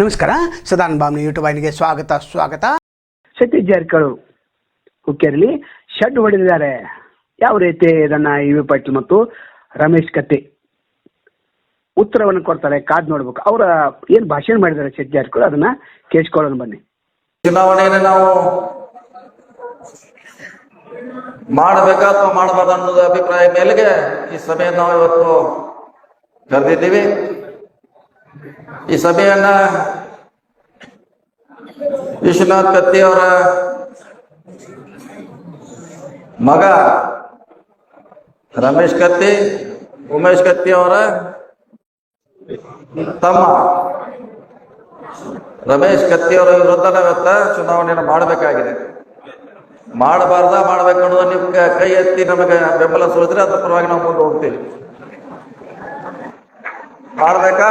ನಮಸ್ಕಾರ ಸದಾನ್ ಬಾಮ್ನಿ ಯೂಟ್ಯೂಬ್ ವಾಹಿನಿಗೆ ಸ್ವಾಗತ ಸ್ವಾಗತ. ಸತೀಶ್ ಜಾರಕಿಹೊಳಿ ಹುಕ್ಕೇರಿಲಿ ಶೆಡ್ ಹೊಡೆದಿದ್ದಾರೆ. ಯಾವ ರೀತಿ ಇದನ್ನ ಇ ವಿ ಪಾಟೀಲ್ ಮತ್ತು ರಮೇಶ್ ಕತ್ತಿ? ಉತ್ತರವನ್ನು ಕೊಡ್ತಾರೆ ಕಾದ್ ನೋಡ್ಬೇಕು. ಅವರ ಏನ್ ಭಾಷಣ ಮಾಡಿದ್ದಾರೆ ಶೆಟ್ ಜಾರಕಿಹೊಳಿ? ಅದನ್ನ ಕೇಳಿಸ್ಕೊಳ್ಳೋಣ ಬನ್ನಿ. ಚುನಾವಣೆಯನ್ನು ನಾವು ಮಾಡಬೇಕಾ ಅಥವಾ ಮಾಡಬಾರ್ದು ಅನ್ನೋದು ಅಭಿಪ್ರಾಯ ಮೇಲೆಗೆ ಈ ಸಭೆಯನ್ನು ನಾವು ಇವತ್ತು ಕರೆದಿದ್ದೀವಿ. ಈ ಸಭೆಯನ್ನ ವಿಶ್ವನಾಥ್ ಕತ್ತಿ ಅವರ ಮಗ ರಮೇಶ್ ಕತ್ತಿ, ಉಮೇಶ್ ಕತ್ತಿ ಅವರ ತಮ್ಮ ರಮೇಶ್ ಕತ್ತಿ ಅವರ ವಿರುದ್ಧ ನಾವಿವತ್ತ ಚುನಾವಣೆಯನ್ನು ಮಾಡಬೇಕಾಗಿದೆ. ಮಾಡಬಾರ್ದ, ಮಾಡ್ಬೇಕು ಅನ್ನೋದು ನೀವು ಕೈ ಎತ್ತಿ ನಮಗೆ ಬೆಂಬಲ ಸುರಿದ್ರೆ ಅದ್ರ ಪರವಾಗಿ ನಾವು ಮುಂದೆ ಹೋಗ್ತೀವಿ. ಮಾಡ್ಬೇಕಾ?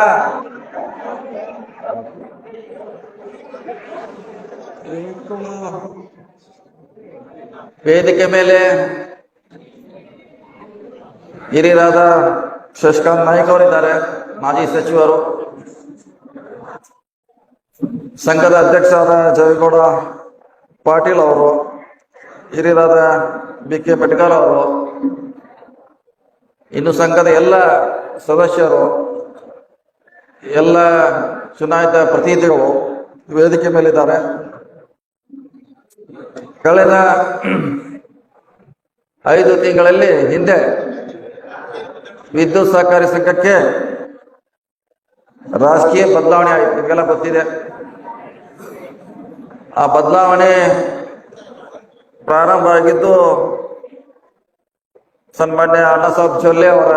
ವೇದಿಕೆ ಮೇಲೆ ಹಿರಿಯರಾದ ಶಶಿಕಾಂತ್ ನಾಯ್ಕ ಅವರಿದ್ದಾರೆ, ಮಾಜಿ ಸಚಿವರು. ಸಂಘದ ಅಧ್ಯಕ್ಷರಾದ ಜಯಗೌಡ ಪಾಟೀಲ್ ಅವರು, ಹಿರಿಯರಾದ ಬಿ ಕೆ ಬೆಟ್ಗಾರ್ ಅವರು, ಇನ್ನು ಸಂಘದ ಎಲ್ಲ ಸದಸ್ಯರು, ಎಲ್ಲ ಚುನಾಯಿತ ಪ್ರತಿನಿಧಿಗಳು ವೇದಿಕೆ ಮೇಲಿದ್ದಾರೆ. ಕಳೆದ ಐದು ತಿಂಗಳಲ್ಲಿ ಹಿಂದೆ ವಿದ್ಯುತ್ ಸಹಕಾರಿ ಸಂಘಕ್ಕೆ ರಾಜಕೀಯ ಬದಲಾವಣೆ ಆಯಿತು. ನಿಮಗೆಲ್ಲ ಗೊತ್ತಿದೆ. ಆ ಬದಲಾವಣೆ ಪ್ರಾರಂಭ ಆಗಿದ್ದು ಸನ್ಮಾನ್ಯ ಅಣ್ಣಸಾಬ್ ಚೊಲ್ಲೆ ಅವರ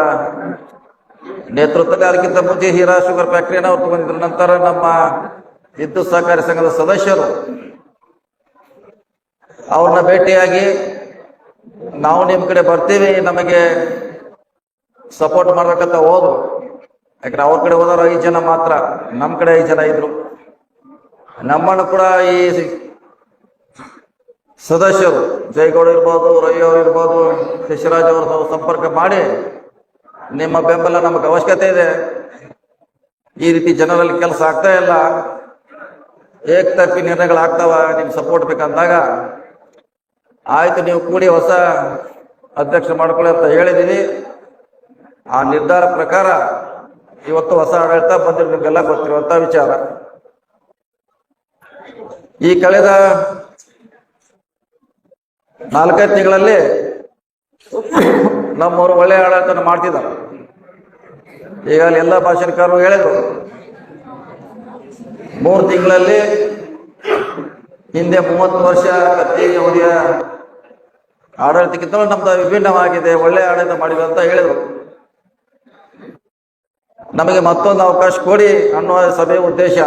ನೇತೃತ್ವದಲ್ಲಿ ಅದಕ್ಕಿಂತ ಮುಂಚೆ ಹೀರಾ ಶುಗರ್ ಫ್ಯಾಕ್ಟ್ರಿಯನ್ನು ಅವ್ರು ತಗೊಂಡಿದ್ರು. ನಂತರ ನಮ್ಮ ವಿದ್ಯುತ್ ಸಹಕಾರಿ ಸಂಘದ ಸದಸ್ಯರು ಅವ್ರನ್ನ ಭೇಟಿಯಾಗಿ ನಾವು ನಿಮ್ಮ ಕಡೆ ಬರ್ತೀವಿ, ನಮಗೆ ಸಪೋರ್ಟ್ ಮಾಡ್ಬೇಕಂತ ಹೋದ್ರು. ಯಾಕಂದ್ರೆ ಅವ್ರ ಕಡೆ ಹೋದವ್ರು ಐದು ಜನ ಮಾತ್ರ ನಮ್ಮ ಕಡೆ ಐದು ಜನ ಇದ್ರು. ನಮ್ಮನ್ನು ಕೂಡ ಈ ಸದಸ್ಯರು, ಜೈಗೌಡ ಇರ್ಬೋದು, ರವಿ ಇರ್ಬೋದು, ಶಶಿರಾಜ್ ಅವರು ಸಂಪರ್ಕ ಮಾಡಿ, ನಿಮ್ಮ ಬೆಂಬಲ ನಮಗೆ ಅವಶ್ಯಕತೆ ಇದೆ. ಈ ರೀತಿ ಜನರಲ್ಲಿ ಕೆಲಸ ಆಗ್ತಾ ಇಲ್ಲ. ಏಕತರ್ಫಿ ನಿರ್ಣಯಗಳಾಗ್ತಾವ, ನಿಮ್ಗೆ ಸಪೋರ್ಟ್ ಬೇಕಂದಾಗ ಆಯ್ತು, ನೀವು ಕೂಡಿ ಹೊಸ ಅಧ್ಯಕ್ಷ ಮಾಡ್ಕೊಳ್ಳಿ ಅಂತ ಹೇಳಿದ್ದೀನಿ. ಆ ನಿರ್ಧಾರ ಪ್ರಕಾರ ಇವತ್ತು ಹೊಸ ಆಡಳಿತ ಬಂದಿರೋ ನಿಮ್ಗೆಲ್ಲ ಗೊತ್ತಿರುವಂತ ವಿಚಾರ. ಈ ಕಳೆದ ನಾಲ್ಕೈದು ತಿಂಗಳಲ್ಲಿ ನಮ್ಮವರು ಒಳ್ಳೆಯ ಆಡಳಿತ ಮಾಡ್ತಿದ್ದಾರೆ. ಈಗಾಗಲೇ ಎಲ್ಲ ಭಾಷಣಕಾರರು ಹೇಳಿದ್ರು. ಮೂರು ತಿಂಗಳಲ್ಲಿ ಹಿಂದೆ ಮೂವತ್ತು ವರ್ಷ ಕತ್ತಿ ಅವಧಿಯ ಆಡಳಿತಕ್ಕಿಂತ ನಮ್ದು ವಿಭಿನ್ನವಾಗಿದೆ, ಒಳ್ಳೆ ಆಡಳಿತ ಮಾಡಿದ್ರು ಅಂತ ಹೇಳಿದ್ರು. ನಮಗೆ ಮತ್ತೊಂದು ಅವಕಾಶ ಕೊಡಿ ಅನ್ನುವ ಸಭೆಯ ಉದ್ದೇಶ.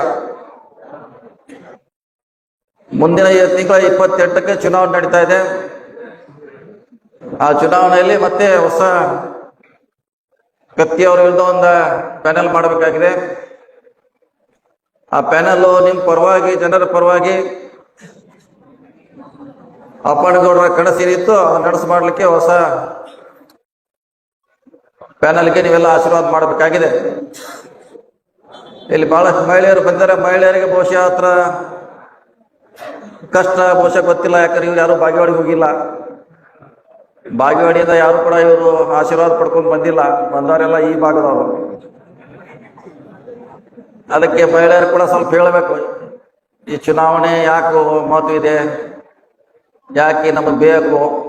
ಮುಂದಿನ ತಿಂಗಳ ಇಪ್ಪತ್ತೆಂಟಕ್ಕೆ ಚುನಾವಣೆ ನಡೀತಾ ಇದೆ. ಆ ಚುನಾವಣೆಯಲ್ಲಿ ಮತ್ತೆ ಹೊಸ ಕತ್ತಿ ಅವರ ವಿರುದ್ಧ ಒಂದು ಪ್ಯಾನೆಲ್ ಮಾಡಬೇಕಾಗಿದೆ. ಆ ಪ್ಯಾನೆಲ್ ನಿಮ್ಮ ಪರವಾಗಿ, ಜನರ ಪರವಾಗಿ ಅಪ್ಪಣಗೌಡರ ಅದನ್ನ ನಡೆಸು ಮಾಡಲಿಕ್ಕೆ ಹೊಸ ಪ್ಯಾನಲ್ಗೆ ನೀವೆಲ್ಲ ಆಶೀರ್ವಾದ ಮಾಡಬೇಕಾಗಿದೆ. ಇಲ್ಲಿ ಬಹಳಷ್ಟು ಮಹಿಳೆಯರು ಬಂದರೆ ಮಹಿಳೆಯರಿಗೆ ಬಹುಶಃ ಹತ್ರ ಕಷ್ಟ ಬಹುಶಃ ಗೊತ್ತಿಲ್ಲ ಯಾಕಂದ್ರೆ ಇವ್ರು ಯಾರು ಬಾಗೇವಾಡಿಗೆ ಹೋಗಿಲ್ಲ. ಬಾಗೇವಾಡಿಯಿಂದ ಯಾರು ಕೂಡ ಇವರು ಆಶೀರ್ವಾದ ಪಡ್ಕೊಂಡು ಬಂದಿಲ್ಲ. ಬಂದವರೆಲ್ಲ ಈ ಭಾಗದವರು. ಅದಕ್ಕೆ ಮಹಿಳೆಯರು ಕೂಡ ಸ್ವಲ್ಪ ಹೇಳಬೇಕು. ಈ ಚುನಾವಣೆ ಯಾಕೆ ಮಹತ್ವ ಇದೆ? ಯಾಕೆ ನಮಗೆ ಬೇಕು?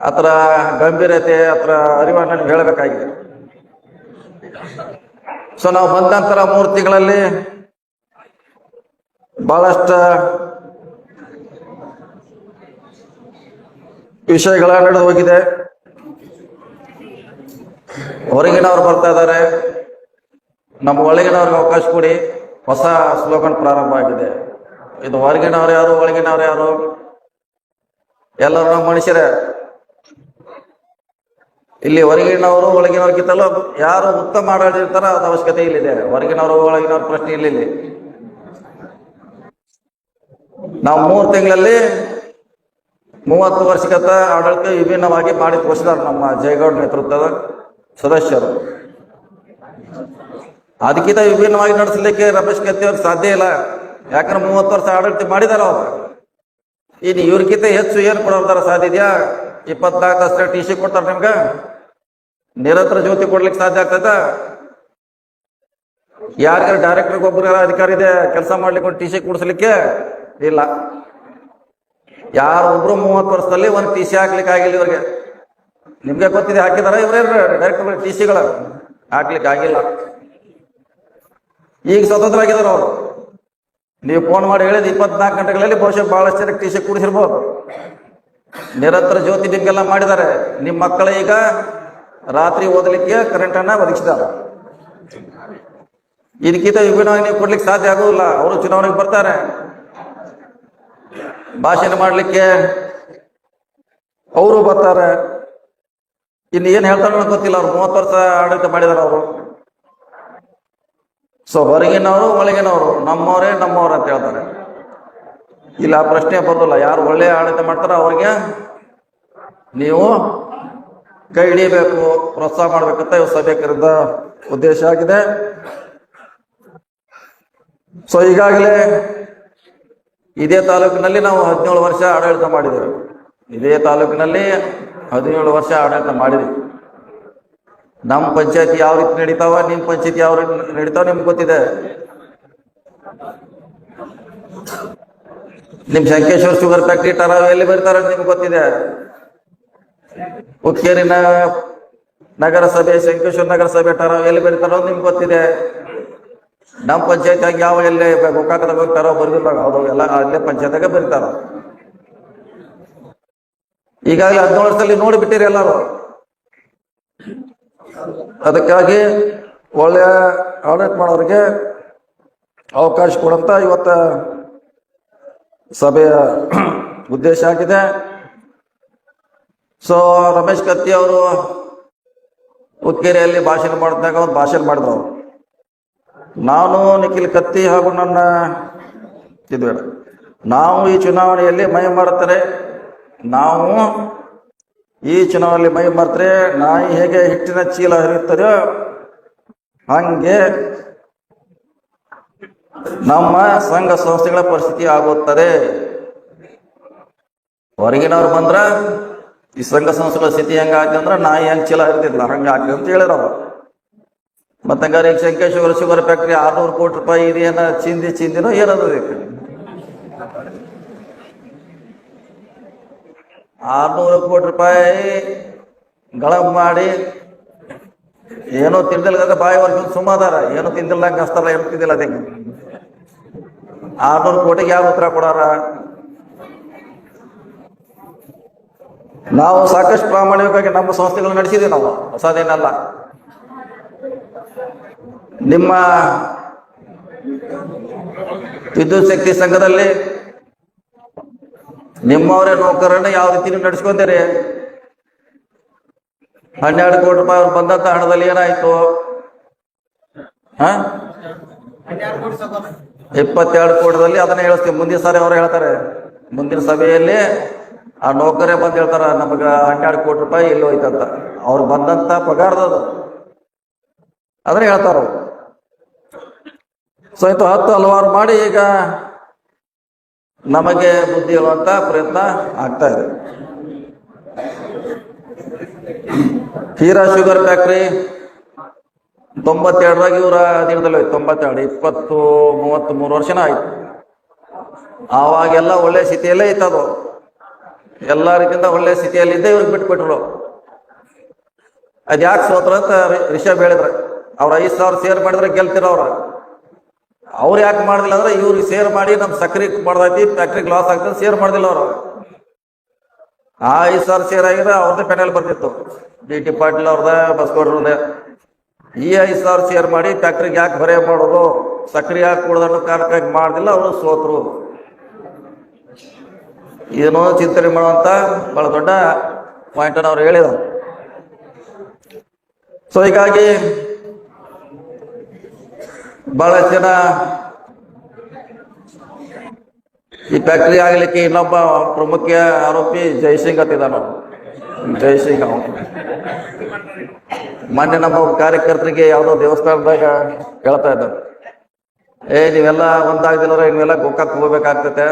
ಅದರ ಗಂಭೀರತೆ ಅದರ ಅರಿವನ್ನು ನಮ್ಗೆ ಹೇಳಬೇಕಾಗಿದೆ. ಸೊ ನಾವು ಬಂದಂತರ ಮೂರ್ತಿಗಳಲ್ಲಿ ಬಹಳಷ್ಟ ತಿಂಗಳಲ್ಲಿ ಬಹಳಷ್ಟು ವಿಷಯಗಳ ನಡೆದು ಹೋಗಿದೆ. ಹೊರಗಿನವ್ರು ಬರ್ತಾ ಇದ್ದಾರೆ. ನಮ್ಮ ಒಳಗಿನವ್ರಿಗೆ ಅವಕಾಶ ಕೊಡಿ. ಹೊಸ ಸ್ಲೋಗನ್ ಪ್ರಾರಂಭ ಆಗಿದೆ. ಇದು ಹೊರಗಿನವ್ರು ಯಾರು, ಒಳಗಿನವ್ರು ಯಾರು? ಎಲ್ಲರೂ ನಮ್ಮ ಮನುಷ್ಯರೇ. ಇಲ್ಲಿ ಹೊರಗಿನವರು, ಒಳಗಿನವ್ರಿಗಿಂತಲೂ ಯಾರು ಉತ್ತಮ ಆಡಳಿತಾರ ಅದ ಅವಶ್ಯಕತೆ ಇಲ್ಲಿದೆ. ಹೊರಗಿನವರು, ಒಳಗಿನವ್ರ ಪ್ರಶ್ನೆ ಇಲ್ಲ ಇಲ್ಲಿ ನಾವು ಮೂರು ತಿಂಗಳಲ್ಲಿ ಮೂವತ್ತು ವರ್ಷಗತ ಆಡಳಿತ ವಿಭಿನ್ನವಾಗಿ ಮಾಡಿ ತೋರಿಸಿದಾರೆ ನಮ್ಮ ಜಯಗೌಡ ನೇತೃತ್ವದ ಸದಸ್ಯರು. ಅದಕ್ಕಿಂತ ವಿಭಿನ್ನವಾಗಿ ನಡೆಸಲಿಕ್ಕೆ ರಮೇಶ್ ಕತ್ತಿ ಸಾಧ್ಯ ಇಲ್ಲ. ಯಾಕಂದ್ರೆ ಮೂವತ್ತು ವರ್ಷ ಆಡಳಿತ ಮಾಡಿದಾರ ಅವ್ರು. ಇನ್ನು ಇವ್ರಿಗಿಂತ ಹೆಚ್ಚು ಏನು ಕೊಡೋದಾರ ಸಾಧ್ಯ ಇದೆಯಾ? ಇಪ್ಪತ್ನಾಲ್ಕು ಅಷ್ಟೇ ಟಿ ಸಿ ಕೊಡ್ತಾರೆ ನಿಮ್ಗೆ? ನಿರಂತರ ಜ್ಯೋತಿ ಕೊಡ್ಲಿಕ್ಕೆ ಸಾಧ್ಯ ಆಗ್ತದ ಯಾರಿಗಾರ ಡೈರೆಕ್ಟರ್ ಒಬ್ಬರ ಅಧಿಕಾರಿ ಇದೆ, ಕೆಲಸ ಮಾಡ್ಲಿಕ್ಕೆ ಒಂದು ಟಿ ಸಿ ಕೊಡಿಸ್ಲಿಕ್ಕೆ? ಇಲ್ಲ. ಯಾರು ಒಬ್ರು ಮೂವತ್ತು ವರ್ಷದಲ್ಲಿ ಒಂದು ಟಿ ಸಿ ಹಾಕ್ಲಿಕ್ಕೆ ಆಗಿಲ್ಲ ಇವ್ರಿಗೆ. ನಿಮ್ಗೆ ಗೊತ್ತಿದೆ, ಹಾಕಿದಾರ ಇವರೇ ಡೈರೆಕ್ಟರ್ ಟಿ ಸಿಗಳ ಹಾಕ್ಲಿಕ್ಕೆ ಆಗಿಲ್ಲ. ಈಗ ಸ್ವತಂತ್ರ ಆಗಿದಾರ ಅವರು. ನೀವು ಫೋನ್ ಮಾಡಿ ಹೇಳಿದ ಇಪ್ಪತ್ನಾಲ್ಕು ಗಂಟೆಗಳಲ್ಲಿ ಬಹುಶಃ ಭಾಳಷ್ಟು ಟೀ ಸಿ ಕೂಡಿಸಿರ್ಬೋದು. ನಿರಂತರ ಜ್ಯೋತಿ ನಿಮ್ಗೆಲ್ಲ ಮಾಡಿದ್ದಾರೆ. ನಿಮ್ಮ ಮಕ್ಕಳು ಈಗ ರಾತ್ರಿ ಓದಲಿಕ್ಕೆ ಕರೆಂಟ್ ಅನ್ನ ಒದಗಿಸಿದ್ದಾರೆ. ಇದಕ್ಕಿಂತ ವಿಭಿನ್ನವಾಗಿ ನೀವು ಕೊಡ್ಲಿಕ್ಕೆ ಸಾಧ್ಯ ಆಗುದಿಲ್ಲ ಅವರು ಚುನಾವಣೆಗೆ ಬರ್ತಾರೆ. ಭಾಷಣ ಮಾಡಲಿಕ್ಕೆ ಅವರು ಬರ್ತಾರೆ. ಇನ್ನು ಏನು ಹೇಳ್ತಾರೋ ಗೊತ್ತಿಲ್ಲ. ಅವ್ರು ಮೂವತ್ತು ವರ್ಷ ಆಡಳಿತ ಮಾಡಿದಾರೆ ಅವರು. ಸೊ ಹೊರಗಿನವರು, ಒಳಗಿನವರು, ನಮ್ಮವರೇ, ನಮ್ಮವ್ರ ಅಂತ ಹೇಳ್ತಾರೆ. ಇಲ್ಲ, ಪ್ರಶ್ನೆ ಬರೋದಿಲ್ಲ ಯಾರು ಒಳ್ಳೆ ಆಡಳಿತ ಮಾಡ್ತಾರೋ ಅವ್ರಿಗೆ ನೀವು ಕೈ ಹಿಡಿಯಬೇಕು, ಪ್ರೋತ್ಸಾಹ ಮಾಡ್ಬೇಕಂತ ಇವು ಸಭೆ ಉದ್ದೇಶ ಆಗಿದೆ. ಸೊ ಈಗಾಗಲೇ ಇದೇ ತಾಲೂಕಿನಲ್ಲಿ ನಾವು ಹದಿನೇಳು ವರ್ಷ ಆಡಳಿತ ಮಾಡಿದ್ದೇವೆ. ಇದೇ ತಾಲೂಕಿನಲ್ಲಿ ಹದಿನೇಳು ವರ್ಷ ಆಡಳಿತ ಮಾಡಿದ್ವಿ ನಮ್ಮ ಪಂಚಾಯತಿ ಯಾವ ರೀತಿ ನಡೀತಾವ ನಿಮ್ಮ ಪಂಚಾಯತಿ ಯಾವ ರೀತಿ ನಡೀತಾವ ನಿಮ್ಗೆ ಗೊತ್ತಿದೆ? ನಿಮ್ ಶಂಕೇಶ್ವರ್ ಶುಗರ್ ಫ್ಯಾಕ್ಟ್ರಿ ಟರಾವ್ ಎಲ್ಲಿ ಬರ್ತಾರ ನಿಮ್ಗೆ ಗೊತ್ತಿದೆ? ಹುಕ್ಕೇರಿನ ನಗರಸಭೆ, ಶಂಕೇಶ್ವರ ನಗರಸಭೆ ಟರಾವ್ ಎಲ್ಲಿ ಬರ್ತಾರೋ ನಿಮ್ಗೆ ಗೊತ್ತಿದೆ. ನಮ್ಮ ಆಗಿ ಯಾವ ಎಲ್ಲೇ ಗೋಕಾಕದಾಗ ಹೋಗ್ತಾರೋ ಬರ್ದಿಲ್ಲ ಅದು ಎಲ್ಲ ಅಲ್ಲೇ ಪಂಚಾಯತ್ಯಾಗ ಬರ್ತಾರ. ಈಗಾಗಲೇ ಹದಿನೇಳು ವರ್ಷದಲ್ಲಿ ನೋಡಿಬಿಟ್ಟಿರಿ ಎಲ್ಲರೂ. ಅದಕ್ಕಾಗಿ ಒಳ್ಳೆಯ ಆಡಳಿತ ಮಾಡೋರಿಗೆ ಅವಕಾಶ ಕೊಡಂತ ಇವತ್ತ ಸಭೆಯ ಉದ್ದೇಶ ಆಗಿದೆ. ಸೊ ರಮೇಶ್ ಕತ್ತಿ ಅವರು ಉತ್ಕೇರಿಯಲ್ಲಿ ಭಾಷಣ ಮಾಡಿದಾಗ ಒಂದು ಭಾಷಣ ಮಾಡಿದ್ರು ಅವರು. ನಾನು ನಿಖಿಲ್ ಕತ್ತಿ ಹಾಗೂ ನನ್ನ ಇದು ಬೇಡ. ನಾವು ಈ ಚುನಾವಣೆಯಲ್ಲಿ ಮಯ ಮಾಡುತ್ತಾರೆ ನಾವು ಈ ಚುನಾವಣೆಯಲ್ಲಿ ಮೈ ಮಾಡ್ತಾರೆ ನಾಯಿ ಹೇಗೆ ಹಿಟ್ಟಿನ ಚೀಲ ಹರಿಯುತ್ತದೆಯೋ ಹಂಗೆ ನಮ್ಮ ಸಂಘ ಸಂಸ್ಥೆಗಳ ಪರಿಸ್ಥಿತಿ ಆಗುತ್ತದೆ. ಹೊರಗಿನವ್ರು ಬಂದ್ರ ಈ ಸಂಘ ಸಂಸ್ಥೆಗಳ ಸ್ಥಿತಿ ಹೆಂಗ ಅಂದ್ರೆ ನಾಯಿ ಹೆಂಗ್ ಚೀಲ ಹರಿತಿದ್ಲ, ಹಂಗ ಆಗ್ತದೆ ಅಂತ ಹೇಳಿರವ ಮತ್ತೆ ಹಂಗಾರೆ ಶಂಕೇಶ್ವರ ಶುಗರ್ ಫ್ಯಾಕ್ಟ್ರಿ ಆರ್ನೂರು ಕೋಟಿ ರೂಪಾಯಿ ಇದೇನ ಚಿಂದಿ ಚಿಂದಿನೋ ಏನದು ಆರ್ನೂರು ಕೋಟಿ ರೂಪಾಯಿ ಗಳ ಮಾಡಿ, ಏನೋ ತಿಂದಿಲ್ಲ ಬಾಯಿ ವರ್ಷ ಸುಮಾದಾರ. ಏನೋ ತಿಂದಿಲ್ಲ ಹಂಗ ಏನು ತಿಂದಿಲ್ಲ ಅದೇ. ಆರ್ನೂರು ಕೋಟಿಗೆ ಯಾವ ಉತ್ತರ ಕೊಡಾರ? ನಾವು ಸಾಕಷ್ಟು ಪ್ರಾಮಾಣಿಕವಾಗಿ ನಮ್ಮ ಸಂಸ್ಥೆಗಳು ನಡೆಸಿದ್ದೀವಿ ನಾವು. ಹೊಸದೇನಲ್ಲ. ನಿಮ್ಮ ವಿದ್ಯುತ್ ಶಕ್ತಿ ಸಂಘದಲ್ಲಿ ನಿಮ್ಮವರೇ ನೌಕರನ್ನ ಯಾವ ರೀತಿ ನೀವು ನಡೆಸ್ಕೊಂತೀರಿ? ಹನ್ನೆರಡು ಕೋಟಿ ರೂಪಾಯಿ ಅವ್ರು ಬಂದಂತ ಹಣದಲ್ಲಿ ಏನಾಯ್ತು? ಇಪ್ಪತ್ತೆರಡು ಕೋಟದಲ್ಲಿ ಅದನ್ನ ಹೇಳಿಸ್ತೀವಿ ಮುಂದಿನ ಸಾರಿ ಅವ್ರು ಹೇಳ್ತಾರೆ. ಮುಂದಿನ ಸಭೆಯಲ್ಲಿ ಆ ನೌಕರೇ ಬಂದ್ ಹೇಳ್ತಾರ, ನಮಗ ಹನ್ನೆರಡು ಕೋಟಿ ರೂಪಾಯಿ ಇಲ್ಲಿ ಹೋಯ್ತಂತ. ಅವ್ರು ಬಂದಂತ ಪಗಾರದ ಅದನ್ನ ಹೇಳ್ತಾರ. ಸೊ, ಇದು ಹತ್ತು ಹಲವಾರು ಮಾಡಿ ಈಗ ನಮಗೆ ಬುದ್ಧಿ ಹೇಳುವಂತ ಪ್ರಯತ್ನ ಆಗ್ತಾ ಇದೆ. ಹೀರಾ ಶುಗರ್ ಫ್ಯಾಕ್ಟ್ರಿ ತೊಂಬತ್ತೆರಡರಾಗ ಇವರ ದಿನದಲ್ಲಿ ಹೋಯ್ತು. ತೊಂಬತ್ತೆರಡು, ಇಪ್ಪತ್ತು ಮೂವತ್ತ್ ಮೂರು ವರ್ಷನ ಆಯ್ತು. ಆವಾಗೆಲ್ಲ ಒಳ್ಳೆ ಸ್ಥಿತಿಯಲ್ಲೇ ಇತ್ತದು. ಎಲ್ಲ ರೀತಿಯಿಂದ ಒಳ್ಳೆ ಸ್ಥಿತಿಯಲ್ಲಿದ್ದೆ ಇವ್ರಿಗೆ ಬಿಟ್ಬಿಟ್ರು. ಅದ್ಯಾಕೆ ಸೋತ್ರ ಅಂತ ರಿಷಬ್ ಹೇಳಿದ್ರೆ. ಅವ್ರ ಐದು ಸಾವಿರ ಸೇರ್ ಮಾಡಿದ್ರೆ ಗೆಲ್ತಿರೋ ಅವ್ರ ಅವ್ರು ಯಾಕೆ ಮಾಡಿಲ್ಲ ಅಂದ್ರೆ ಇವ್ರಿಗೆ ಸೇರ್ ಮಾಡಿ ನಮ್ ಸಕ್ರೆ ಮಾಡ್ದೈತಿ ಫ್ಯಾಕ್ಟ್ರಿ ಲಾಸ್ ಆಗ್ತದೆ ಸೇರ್ ಮಾಡಿದಿಲ್ಲ ಅವರು. ಆ ಐದು ಸಾವಿರ ಸೇರ್ ಆಗಿದ್ರೆ ಅವ್ರದ್ದೇ ಪೆನಲ್ ಬರ್ತಿತ್ತು. ಡಿ ಟಿ ಪಾಟೀಲ್ ಅವ್ರದ ಬಸ್ಕೋಡ್ರದೇ ಈ ಐದು ಸಾವಿರ ಶೇರ್ ಮಾಡಿ ಫ್ಯಾಕ್ಟ್ರಿಗೆ ಯಾಕೆ ಬರೆಯ ಮಾಡೋದು? ಸಕ್ರೆ ಯಾಕೆ ಕೊಡೋದನ್ನು ಕಾರಣಕ್ಕಾಗಿ ಮಾಡ್ದಿಲ್ಲ ಅವರು ಸೋತರು. ಏನೋ ಚಿಂತನೆ ಮಾಡುವಂತ ಬಹಳ ದೊಡ್ಡ ಪಾಯಿಂಟ್ ಅವ್ರು ಹೇಳಿದ. ಸೊ ಹೀಗಾಗಿ ಬಹಳಷ್ಟು ಜನ ಈ ಫ್ಯಾಕ್ಟ್ರಿ ಆಗ್ಲಿಕ್ಕೆ ಇನ್ನೊಬ್ಬ ಪ್ರಮುಖ ಆರೋಪಿ ಜಯಸಿಂಗ್ ಅತ್ತಿದ್ದಾನ ಜೈ ಅವನು. ಮೊನ್ನೆ ನಮ್ಮ ಕಾರ್ಯಕರ್ತರಿಗೆ ಯಾವುದೋ ದೇವಸ್ಥಾನದಾಗ ಹೇಳ್ತಾ ಇದ್ದ ಏ, ನೀವೆಲ್ಲ ಒಂದಾಗ್ದಿಲ್ಲ ನೀವೆಲ್ಲ ಗೋಕಾಕ್ ಹೋಗ್ಬೇಕಾಗ್ತೈತೆ.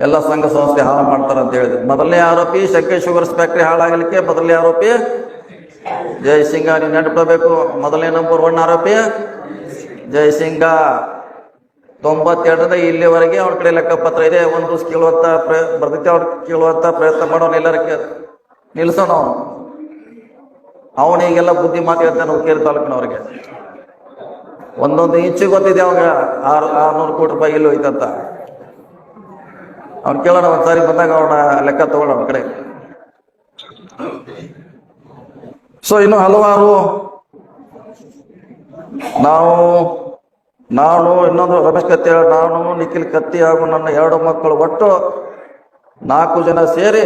ಎಲ್ಲ ಸಂಘ ಸಂಸ್ಥೆ ಹಾಳು ಮಾಡ್ತಾರೆ ಅಂತ ಹೇಳಿದ್ರು. ಮೊದಲನೇ ಆರೋಪಿ ಶಂಕೆ ಶುಗರ್ಸ್ ಫ್ಯಾಕ್ಟ್ರಿ ಹಾಳಾಗಲಿಕ್ಕೆ ಮೊದಲನೇ ಆರೋಪಿ ಜಯಸಿಂಗ ನೀವು ನೆನಪಿಡಬೇಕು. ಮೊದಲನೇ ನಂಬರ್ ಒನ್ ಆರೋಪಿ. ಜಯಸಿಂಗ ತೊಂಬತ್ತೆರಡರಿಂದ ಇಲ್ಲಿವರೆಗೆ ಅವ್ರ ಕಡೆ ಲೆಕ್ಕಪತ್ರ ಇದೆ. ಒಂದು ದಿವಸ ಕೇಳುವಂತ ಪ್ರಯ ಬರ್ತೈತೆ ಅವ್ರ ಕೇಳುವಂತ ಪ್ರಯತ್ನ ಮಾಡೋನು ಕೇ ನಿಲ್ಸೋಣ ಅವನು. ಅವನಿಗೆಲ್ಲ ಬುದ್ಧಿ ಮಾತು ಹೇಳ್ತಾನೆ ಉಕ್ಕೇರಿ ತಾಲೂಕಿನವ್ರಿಗೆ. ಒಂದೊಂದು ಇಂಚು ಗೊತ್ತಿದೆ ಅವಾಗ ಆರು, ಆರ್ನೂರು ಕೋಟಿ ರೂಪಾಯಿ ಇಲ್ಲಿ ಹೋಯ್ತಂತ. ಅವ್ನು ಕೇಳೋಣ ಒಂದ್ಸಾರಿ ಬಂದಾಗ ಅವನ ಲೆಕ್ಕ ತಗೊಳ್ಳೋಣ ಕಡೆ. ಸೊ ಇನ್ನು ಹಲವಾರು ನಾವು, ನಾನು ಇನ್ನೊಂದು ರಮೇಶ್ ಕತ್ತಿ, ನಾನು ನಿಖಿಲ್ ಕತ್ತಿ ಹಾಗೂ ನನ್ನ ಎರಡು ಮಕ್ಕಳು ಒಟ್ಟು ನಾಲ್ಕು ಜನ ಸೇರಿ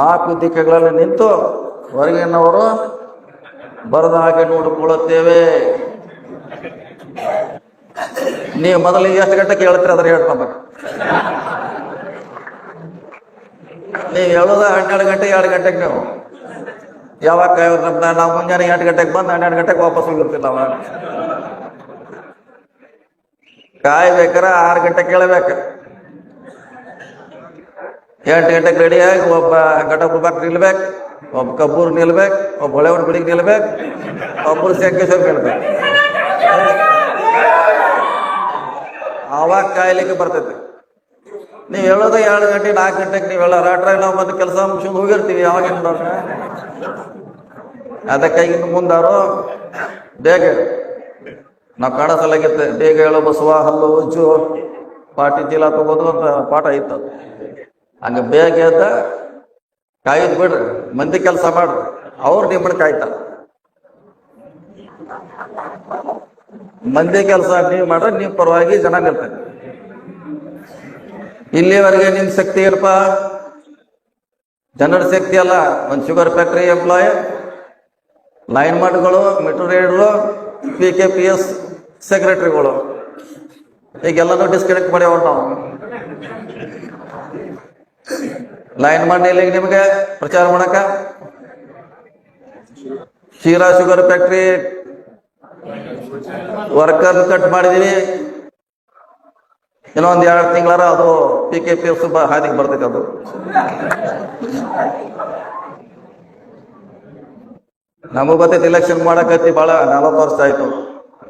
ನಾಲ್ಕು ದಿಕ್ಕುಗಳಲ್ಲಿ ನಿಂತು ಹೊರಗಿನವರು ಬರದ ಹಾಗೆ ನೋಡಿಕೊಳ್ಳುತ್ತೇವೆ. ನೀವು ಮೊದಲಿಗೆ ಎಷ್ಟು ಗಂಟೆ ಕೇಳ್ತೀರಿ ಅದ್ರ ಹೇಳಿ ನೀವು ಹೇಳೋದ ಹನ್ನೆರಡು ಗಂಟೆ, ಎರಡು ಗಂಟೆಗೆ ನೀವು. ಯಾವಾಗ ನಾವು ಮುಂಜಾನೆ ಎಂಟು ಗಂಟೆಗೆ ಬಂದು ಹನ್ನೆರಡು ಗಂಟೆಗೆ ವಾಪಸ್ ಹೋಗಿರ್ತಿಲ್ಲ ಅವ ಕಾಯ್ಬೇಕಾರ ಆರು ಗಂಟೆ ಕೇಳಬೇಕ. ಎಂಟು ಗಂಟೆಗೆ ರೆಡಿಯಾಗಿ ಒಬ್ಬ ಘಟಪ್ರಭಾಕ್ ನಿಲ್ಬೇಕು, ಒಬ್ಬ ಕಬ್ಬೂರ್ ನಿಲ್ಬೇಕು, ಒಬ್ಬ ಹೊಳೆವನ ಗುಡಿಗೆ ನಿಲ್ಬೇಕು, ಒಬ್ಬರು ಸಂಕೇಶ್ವರ ನಿಲ್ಬೇಕು. ಅವಾಗ ಕಾಯ್ಲಿಕ್ಕೆ ಬರ್ತೈತಿ. ನೀವು ಹೇಳೋದು ಎರಡು ಗಂಟೆ, ನಾಲ್ಕು ಗಂಟೆಗೆ ನೀವು ಹೇಳೋ ರಾಟ್ರಾಗ ನಾವು ಬಂದು ಕೆಲಸ ಮುಗಿಸ್ಕೊಂಡು ಹೋಗಿರ್ತೀವಿ ಯಾವಾಗ ನೋಡ್ರಿ ಅದಕ್ಕಾಗಿ ಮುಂದಾರು, ಬೇಗ. ನಾವು ಕಾಣಿಸಲಾಗಿತ್ತೆ ಬೇಗ ಹೇಳೋ ಬಸವ, ಹಲ್ಲು, ಉಜ್ಜು, ಪಾಟಿ ಚೀಲ ತಗೋದು ಅಂತ ಪಾಠ ಇತ್ತು. ಹಂಗೆ ಬೇಗ ಎದ್ದ ಕಾಯ್ದು ಬಿಡ್ರಿ, ಮಂದಿ ಕೆಲಸ ಮಾಡ್ರಿ, ಅವ್ರು ನಿಮ್ಮನ್ನ ಕಾಯ್ತಾರ. ಮಂದಿ ಕೆಲಸ ನೀವು ಮಾಡ್ರೆ ನೀವು ಪರವಾಗಿ ಜನ ನಿಲ್ತಾರೆ. ಇಲ್ಲಿವರೆಗೆ ನಿನ್ ಶಕ್ತಿ ಏನಪ್ಪ ಜನರ ಶಕ್ತಿ ಅಲ್ಲ, ಒಂದು ಶುಗರ್ ಫ್ಯಾಕ್ಟ್ರಿ ಎಂಪ್ಲಾಯ್ ಲೈನ್ ಮಾಡ್ಗಳು ಮೆಟ್ರೋ ರೈಡ್ಗಳು ಪಿ ಕೆ ಪಿ ಎಸ್ ಸೆಕ್ರೆಟರಿಗಳು ಈಗೆಲ್ಲನೂ ಡಿಸ್ಕನೆಕ್ಟ್ ಮಾಡ್ಯಾವ ನಾವು. ಲೈನ್ ಮಾಡಿ ಇಲ್ಲಿಗೆ ನಿಮಗೆ, ಪ್ರಚಾರ ಮಾಡಕ. Sira sugar factory worker cut ಮಾಡಿದೀವಿ ಇನ್ನೊಂದ್ ಎರಡು ತಿಂಗಳಾರ ಅದು ಪಿ ಕೆ ಪಿ ಎಸ್ ಹಾದಿಗೆ ಬರ್ತೈತೆ ಅದು. ನಮಗ್ ಗೊತ್ತೈತಿ ಎಲೆಕ್ಷನ್ ಮಾಡಕತ್ತಿ ಭಾಳ ನಲವತ್ತು ವರ್ಷ ಆಯ್ತು.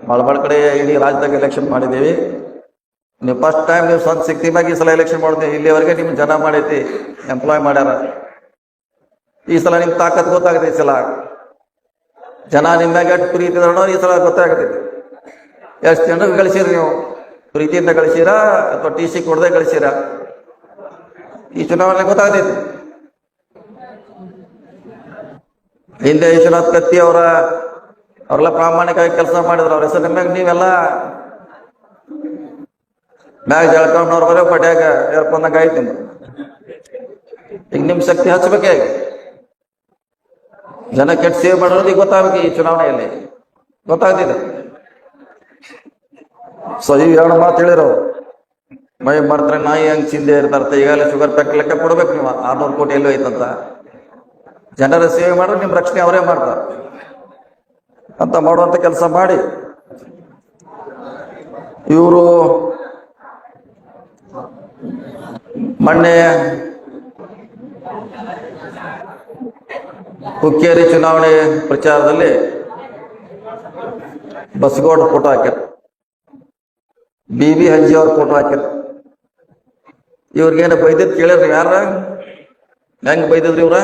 ಭಾಳ ಭಾಳ ಕಡೆ ಇಡೀ ರಾಜ್ಯದಾಗ ಎಲೆಕ್ಷನ್ ಮಾಡಿದೀವಿ. ನೀವು ಫಸ್ಟ್ ಟೈಮ್ ನೀವು ಸ್ವಂತ ಶಕ್ತಿ ಮ್ಯಾಗ ಈ ಸಲ ಎಲೆಕ್ಷನ್ ಮಾಡಿದ್ವಿ ಇಲ್ಲಿವರೆಗೆ ನಿಮ್ ಜನ ಮಾಡೈತಿ ಎಂಪ್ಲಾಯ್ ಮಾಡ್ಯಾರ. ಈ ಸಲ ನಿಮ್ ತಾಕತ್ ಗೊತ್ತಾಗತ್ತೆ ಈ ಸಲ. ಜನ ನಿಮ್ಮ ಮ್ಯಾಗ ಎಷ್ಟು ಪ್ರೀತಿ ಈ ಸಲ ಗೊತ್ತಾಗತೈತಿ ಎಷ್ಟು ಜನರಿಗೆ ಗಳಿಸಿರಿ ನೀವು? ಪ್ರೀತಿಯಿಂದ ಗಳಿಸಿರಾ ಅಥವಾ ಟಿ ಸಿ ಕೊಡದೆ ಗಳಿಸಿರಾ? ಈ ಚುನಾವಣೆ ಗೊತ್ತಾಗ್ತೈತಿ. ಹಿಂದೆ ವಿಶ್ವನಾಥ್ ಕತ್ತಿ ಅವರ, ಅವರೆಲ್ಲ ಪ್ರಾಮಾಣಿಕವಾಗಿ ಕೆಲಸ ಮಾಡಿದ್ರು. ಅವ್ರ ಹೆಸರು ಮ್ಯಾಗ ನೀವೆಲ್ಲ? ಮ್ಯಾಗ ಜಳ್ಕೊಂಡವ್ರ ಬರೋ ಪಟ್ಯಾಗ ಏರ್ಕೊಂಡಂಗ ಆಯ್ತು ಈಗ ನಿಮ್ ಶಕ್ತಿ ಹಚ್ಬೇಕೆ ಜನ ಕೆಟ್ಟ ಸೇವೆ ಮಾಡೋದು ಈಗ ಗೊತ್ತಾಗ್ಬೇಕು ಈ ಚುನಾವಣೆಯಲ್ಲಿ. ಗೊತ್ತಾಗ್ತಿದೆ ಸೊ ಈ ಎರಡು ಮಾತು ಹೇಳಿರೋ. ಮೈ ಮರ್ತ್ರೆ ನಾಯಿ ಹಂಗ್ ಚಿಂದೆ ಇರ್ತಾರ ಈಗಾಗಲೇ ಶುಗರ್ ಫ್ಯಾಕ್ಟ್ರಿ ಲೆಕ್ಕ ಕೊಡ್ಬೇಕು ನೀವು, ಆರ್ನೂರು ಕೋಟಿ ಎಲ್ಲೋ ಐತಂತ. ಜನರ ಸೇವೆ ಮಾಡಿದ್ರೆ ನಿಮ್ ರಕ್ಷಣೆ ಅವರೇ ಮಾಡ್ತಾರೆ. ಅಂತ ಮಾಡುವಂತ ಕೆಲಸ ಮಾಡಿ. ಇವರು ಮೊನ್ನೆ ಹುಕ್ಕೇರಿ ಚುನಾವಣೆ ಪ್ರಚಾರದಲ್ಲಿ ಬಸಗೌಡ ಫೋಟೋ ಹಾಕ್ಯಾರ. ಬಿ ಬಿ ಹಂಜಿ ಅವ್ರ ಫೋಟೋ ಹಾಕ್ಯಾರ. ಇವ್ರಿಗೇನು ಬೈದಿದ್ ಕೇಳಿದ್ರು ಯಾರ? ಹೆಂಗ್ ಬೈದಿದ್ರಿ ಇವ್ರ?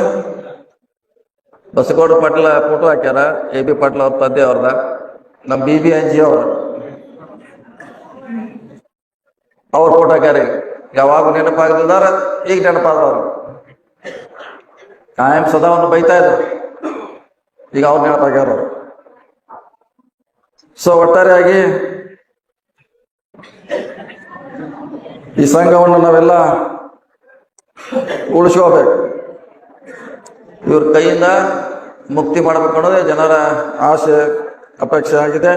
ಬಸಗೌಡ ಪಾಟೀಲ ಫೋಟೋ ಹಾಕ್ಯಾರ, ಎ ಬಿ ಪಾಟೀಲ್ ಅವ್ರ ತಂದೆ ಅವ್ರದ, ನಮ್ ಬಿ ಬಿ ಹಂಜಿ ಅವ್ರ. ಅವ್ರ ಫೋಟೋ ಹಾಕ್ಯಾರ. ಯಾವಾಗ ನೆನಪಾಗದಿಲ್ದಾರ ಈಗ ನೆನಪಾದವ್ರು. ಕಾಯಂ ಸದಾ ಅವ್ರನ್ನ ಬೈತಾ ಇದ್ರು. ಈಗ ಅವ್ರು ನೆನಪಾಗ್ಯಾರ ಸೊ ಒಟ್ಟಾರೆಯಾಗಿ ಈ ಸಂಘವನ್ನು ನಾವೆಲ್ಲ ಉಳಿಸ್ಕೋಬೇಕು. ಇವ್ರ ಕೈಯಿಂದ ಮುಕ್ತಿ ಮಾಡಬೇಕು ಅನ್ನೋದೇ ಜನರ ಆಸೆ, ಅಪೇಕ್ಷೆ ಆಗಿದೆ.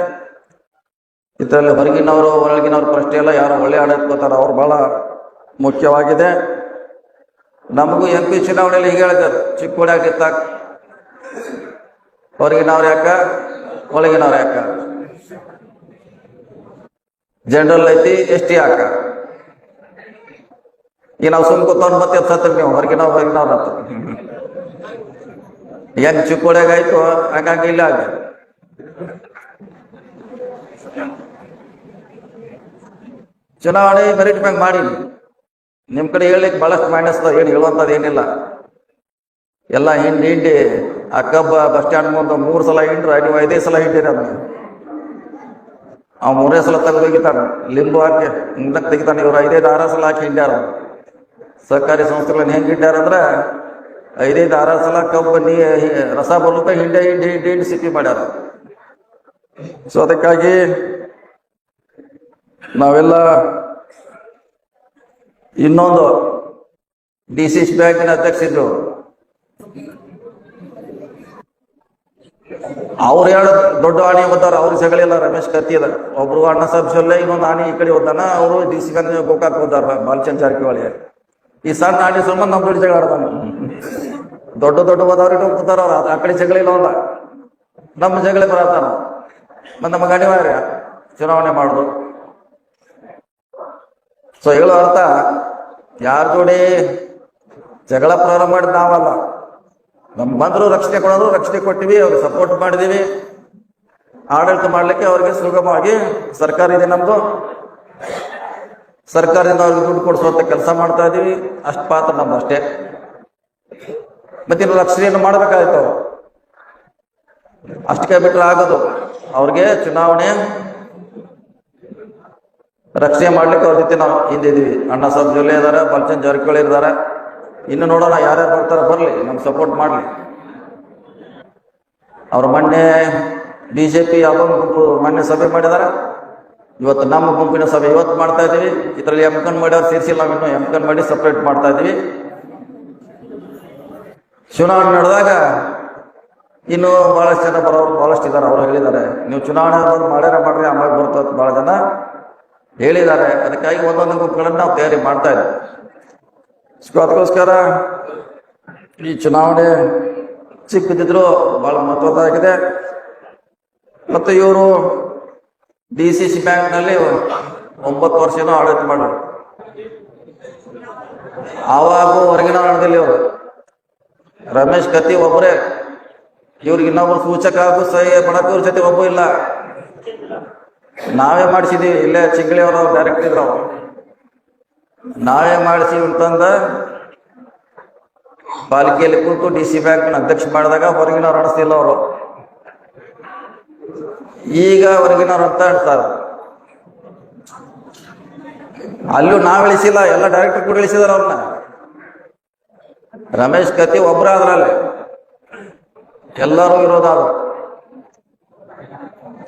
ಇದರಲ್ಲಿ ಹೊರಗಿನವರು ಒಳಗಿನವ್ರ ಪ್ರಶ್ನೆ ಎಲ್ಲ ಯಾರು ಒಳ್ಳೆ ಆಡಳಿತ ಬರ್ತಾರ ಅವ್ರು ಬಹಳ ಮುಖ್ಯವಾಗಿದೆ. ನಮಗೂ ಎಂ ಪಿ ಚುನಾವಣೆಯಲ್ಲಿ ಹೀಗೆ ಹೇಳಿದ್ದಾರೆ ಚಿಕ್ಕೋಡಿ ಆಗಿತ್ತಾಗ ಹೊರಗಿನವ್ರು ಯಾಕ? ಒಳಗಿನವ್ರು ಯಾಕ? ಜನರಲ್ ಐತಿ, ಎಸ್ ಈಗ ನಾವು ಸುಮ್ ಕೂತ್ಕೊಂಡು ಮತ್ತೆ ಸತ್ರ ನೀವು ಹೊರಗಿನ ಹೊರಗಿನವ್ರು ಹೆಂಗ್ ಚಿಕ್ಕೋಡಿಯಾಗ ಆಯ್ತು? ಹಂಗಾಗಿ ಇಲ್ಲ ಆಗ ಚುನಾವಣೆ ಮೆರಿಟ್ ಮ್ಯಾಗ ಮಾಡಿ. ನಿಮ್ ಕಡೆ ಹೇಳಲಿಕ್ಕೆ ಬಹಳಷ್ಟು ಮೈನಸ್ ಏನು ಹೇಳುವಂಥದ್ದು ಏನಿಲ್ಲ. ಎಲ್ಲ ಹಿಂಡಿ ಹಿಂಡಿ ಆ ಕಬ್ಬ ಬಸ್ ಸ್ಟ್ಯಾಂಡ್ ಮುಂದೆ ಮೂರು ಸಲ ಹಿಂಡ್ರ ನೀವು ಐದೇ ಸಲ ಹಿಂಡಿರ ಅದನ್ನ ಅವ್ ಮೂರೇ ಸಲ ತೆಗೆದು ಹೋಗಿತಾನ ಲಿಂಬು ಹಾಕಿ ಹಿಂದಕ್ಕೆ ತೆಗಿತಾನೆ, ಇವ್ರು ಐದೇ ಆರು ಸಲ ಹಾಕಿ ಹಿಂಡ್ಯಾರ ಸರ್ಕಾರಿ ಸಂಸ್ಥೆಗಳನ್ನ ಹೆಂಗೆ ಅಂದ್ರೆ ಐದೈದು ಆರು ಸಲ ಕಬ್ಬು, ನೀ ರಸ ಬರ್ಲುಕ ಹಿಂಡೆ ಹಿಂಡಿ ಹಿಂಡಿ ಹಿಂಡಿ ಸಿಪ್ಪಿ ಮಾಡ್ಯಾರ. ಸೊ ಅದಕ್ಕಾಗಿ ನಾವೆಲ್ಲ ಇನ್ನೊಂದು ಡಿ ಸಿ ಬ್ಯಾಂಕಿನ ಅಧ್ಯಕ್ಷರು ಅವ್ರು ಹೇಳ ದೊಡ್ಡ ಆಣಿ ಬಂದಾರ ಅವ್ರಿಗೆ ಸಗಳಿಲ್ಲ ರಮೇಶ್ ಕತ್ತಿ ಅದ. ಒಬ್ರು ಅಣ್ಣ ಸಾಹೇಬ್ ಸೊಲ್ಲೆ ಇನ್ನೊಂದು ಆಣಿ ಈ ಕಡೆ ಹೋದಾನ ಅವರು ಡಿ ಸಿ ಬ್ಯಾಂಕ್ ಗೋಕಾಕ್ ಓದಾರ ಬಾಲಚಂದ್ ಜಾರಕಿಹೊಳಿ. ಈ ಸಣ್ಣ ಆಟಿ ಸಂಬಂಧ ನಮ್ಮ ಜೋಡಿ ಜಗಳ ಆಡ್ತಾನೆ. ದೊಡ್ಡ ದೊಡ್ಡ ಓದವ್ರು ಇಟ್ಟು ಕೂತಾರ ಅವ್ರು ಆ ಕಡೆ ಜಗಳ ಇಲ್ಲ ಅಲ್ಲ ನಮ್ಮ ಜಗಳ ಬರತಾನ ನಮಗೆ ಅನಿವಾರ್ಯ ಚುನಾವಣೆ ಮಾಡುದು. ಸೊ ಹೇಳೋ ಅರ್ಥ, ಯಾರ ಜೋಡಿ ಜಗಳ ಪ್ರಾರಂಭ ಮಾಡಿದ ನಾವಲ್ಲ. ನಮ್ ಬಂದ್ರು ರಕ್ಷಣೆ ಕೊಡೋದು ರಕ್ಷಣೆ ಕೊಟ್ಟಿವಿ, ಅವ್ರಿಗೆ ಸಪೋರ್ಟ್ ಮಾಡಿದೀವಿ. ಆಡಳಿತ ಮಾಡ್ಲಿಕ್ಕೆ ಅವ್ರಿಗೆ ಸುಗಮವಾಗಿ ಸರ್ಕಾರ ಇದೆ ನಮ್ದು. ಸರ್ಕಾರದಿಂದ ಅವ್ರಿಗೆ ದುಡ್ಡು ಕೊಡಿಸುವಂತ ಕೆಲಸ ಮಾಡ್ತಾ ಇದೀವಿ. ಅಷ್ಟು ಪಾತ್ರ ನಮ್ದು ಅಷ್ಟೇ. ಮತ್ತಿನ್ನು ರಕ್ಷಣೆಯನ್ನು ಮಾಡ್ಬೇಕಾಯ್ತು ಅಷ್ಟಕ್ಕೆ ಬಿಟ್ಟರೆ ಆಗೋದು. ಅವ್ರಿಗೆ ಚುನಾವಣೆ ರಕ್ಷಣೆ ಮಾಡ್ಲಿಕ್ಕೆ ಅವ್ರ ಜೊತೆ ನಾವು ಹಿಂದಿದ್ವಿ ಅಣ್ಣ ಸಾಬ್ ಜೊಲ್ಲೆ ಇದಾರೆ ಬಲ್ಚಂದ್ ಜಾರಕಿಹೊಳಿ ಇದ್ದಾರೆ ಇನ್ನು ನೋಡೋಣ ಯಾರ್ಯಾರು ಬರ್ತಾರೆ ಬರಲಿ, ನಮ್ಗೆ ಸಪೋರ್ಟ್ ಮಾಡಲಿ. ಅವ್ರ ಮೊನ್ನೆ ಬಿ ಜೆ ಪಿ ಯಾವುದೋ ಗುಂಪು ಮೊನ್ನೆ ಸಭೆ ಮಾಡಿದಾರೆ. ಇವತ್ತು ನಮ್ಮ ಗುಂಪಿನ ಸಭೆ ಇವತ್ತು ಮಾಡ್ತಾ ಇದ್ದೀವಿ. ಇದರಲ್ಲಿ ಎಮ್ಕನ್ ಮಾಡ್ಯಾರ ಸೇರಿಸಿಲ್ಲ ನಾವು ಎಂ ಎಮ್ಕನ್ ಮಾಡಿ ಸಪ್ರೇಟ್ ಮಾಡ್ತಾ ಇದ್ದೀವಿ. ಚುನಾವಣೆ ನಡೆದಾಗ ಇನ್ನು ಬಹಳಷ್ಟು ಜನ ಬರೋರು ಬಹಳಷ್ಟು ಇದ್ದಾರೆ, ಅವರು ಹೇಳಿದ್ದಾರೆ. ನೀವು ಚುನಾವಣೆ ಬಂದು ಮಾಡ್ಯಾರ ಮಾಡ್ರಿ, ಆಮೇಲೆ ಬರ್ತದೆ ಬಹಳ ಜನ ಹೇಳಿದ್ದಾರೆ. ಅದಕ್ಕಾಗಿ ಒಂದೊಂದು ಗುಂಪುಗಳನ್ನು ನಾವು ತಯಾರಿ ಮಾಡ್ತಾ ಇದ್ದೀವಿ. ಅದಕ್ಕೋಸ್ಕರ ಈ ಚುನಾವಣೆ ಚಿಕ್ಕದಿದ್ರು ಬಹಳ ಮಹತ್ವದಾಗಿದೆ ಮತ್ತು ಇವರು ಡಿ ಸಿ ಸಿ ಬ್ಯಾಂಕ್ನಲ್ಲಿ ಒಂಬತ್ತು ವರ್ಷನೂ ಆಡಳಿತ ಮಾಡಿದ್ರು ಆವಾಗ ಹೊರಗಿನ ನಡೆದಿಲ್ಲ ಇವರು ರಮೇಶ್ ಕತ್ತಿ ಒಬ್ಬರೇ ಇವ್ರಿಗೆ ಇನ್ನೊಬ್ರು ಸೂಚಕ ಹಾಗೂ ಸಹಿ ಮಾಡಕ್ ಇವ್ರ ಜೊತೆ ಒಬ್ಬ ಇಲ್ಲ. ನಾವೇ ಮಾಡಿಸಿದೀವಿ, ಇಲ್ಲೇ ಚಿಂಗಳಿ ಅವರು ಡೈರೆಕ್ಟ್ ಇದ್ರು ಅವ್ರು. ನಾವೇ ಮಾಡಿಸಿ ಅಂತಂದ ಪಾಲಿಕೆಯಲ್ಲಿ ಕೂತು ಡಿ ಸಿ ಬ್ಯಾಂಕ್ ಅಧ್ಯಕ್ಷ ಮಾಡಿದಾಗ ಹೊರಗಿನ ಅನಿಸ್ತಿಲ್ಲ ಅವರು. ಈಗ ಹೊರಗಿನವ್ರು ಅಂತ ಹೇಳ್ತಾರೆ ಅಲ್ಲೂ ನಾವ್ ಇಳಿಸಿಲ್ಲ, ಎಲ್ಲ ಡೈರೆಕ್ಟರ್ ಕೂಡ ಇಳಿಸಿದಾರ ಅವ್ರನ್ನ ರಮೇಶ್ ಕತಿ ಒಬ್ಬರ ಅದ್ರಲ್ಲಿ ಎಲ್ಲರೂ ಇರೋದಾರು ಆದ್ರು